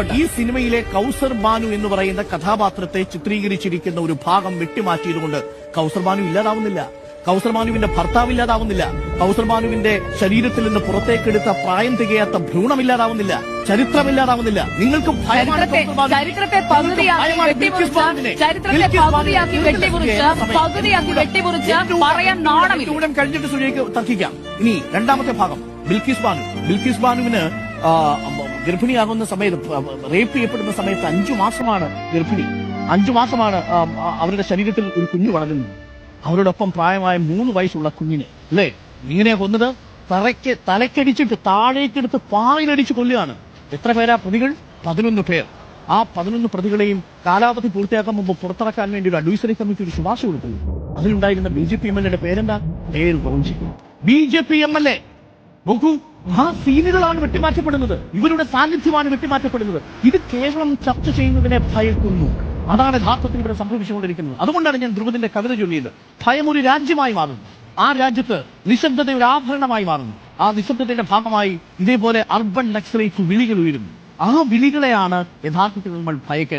ഈ സിനിമയിലെ കൗസർ ബാനു എന്ന് പറയുന്ന കഥാപാത്രത്തെ ചിത്രീകരിച്ചിരിക്കുന്ന ഒരു ഭാഗം വെട്ടിമാറ്റിയതുകൊണ്ട് കൗസർ ബാനു ഇല്ലാതാവുന്നില്ല. കൗസർ ബാനുവിന്റെ ഭർത്താവ് ഇല്ലാതാവുന്നില്ല. കൗസർ ബാനുവിന്റെ ശരീരത്തിൽ നിന്ന് പുറത്തേക്കെടുത്ത പ്രായം തികയാത്ത ഭ്രൂണം ഇല്ലാതാവുന്നില്ല ചരിത്രം ഇല്ലാതാവുന്നില്ല നിങ്ങൾക്ക് ചരിത്രത്തെ കഴിഞ്ഞിട്ട് സുരേഖ് തർക്കിക്കാം. ഇനി രണ്ടാമത്തെ ഭാഗം. ബിൽക്കിസ് ബാനു. ബിൽക്കിസ് ബാനുവിന് ഗർഭിണിയാകുന്ന സമയത്ത് റേപ്പ് ചെയ്യപ്പെടുന്ന സമയത്ത് അഞ്ചു മാസമാണ് ഗർഭിണി. അഞ്ചു മാസമാണ് അവരുടെ ശരീരത്തിൽ ഒരു കുഞ്ഞു വളരുന്നത്. അവരോടൊപ്പം പ്രായമായ മൂന്ന് വയസ്സുള്ള കുഞ്ഞിനെ അല്ലേ? ഇങ്ങനെ കൊന്നത് തറയ്ക്ക് തലക്കടിച്ചിട്ട് താഴേക്കെടുത്ത് പായിലടിച്ച് കൊല്ലുകയാണ്. എത്ര പേരാ പ്രതികൾ? പതിനൊന്ന് പേർ. ആ പതിനൊന്ന് പ്രതികളെയും കാലാവധി പൂർത്തിയാക്കാൻ മുമ്പ് പുറത്തിറക്കാൻ വേണ്ടി ഒരു അഡ്വൈസറി കമ്മിറ്റി ഒരു ശുപാർശ കൊടുത്തു അതിലുണ്ടായിരുന്ന B J P M L എയുടെ പേരെന്താ? B J P M L A. ആ സീനുകളാണ് വെട്ടിമാറ്റപ്പെടുന്നത്. ഇവരുടെ സാന്നിധ്യമാണ് വെട്ടിമാറ്റപ്പെടുന്നത്. ഇത് കേവലം ചർച്ച ചെയ്യുന്നതിനെ ഭയക്കുന്നു. അതാണ് യഥാർത്ഥത്തിൽ ഇവിടെ സംഭവിച്ചുകൊണ്ടിരിക്കുന്നത്. അതുകൊണ്ടാണ് ഞാൻ ധ്രുവത്തിന്റെ കവിത ചൊല്ലിയത്. ഭയം ഒരു രാജ്യമായി മാറുന്നു. ആ രാജ്യത്ത് നിശബ്ദത ഒരു ആഭരണമായി മാറുന്നു. ആ നിശബ്ദതയുടെ ഭാഗമായി ഇതേപോലെ അർബൻ നക്സലേറ്റ് വിളികൾ ഉയരുന്നു. ആ വിളികളെയാണ് യഥാർത്ഥത്തിൽ നമ്മൾ ഭയക്കേണ്ടത്.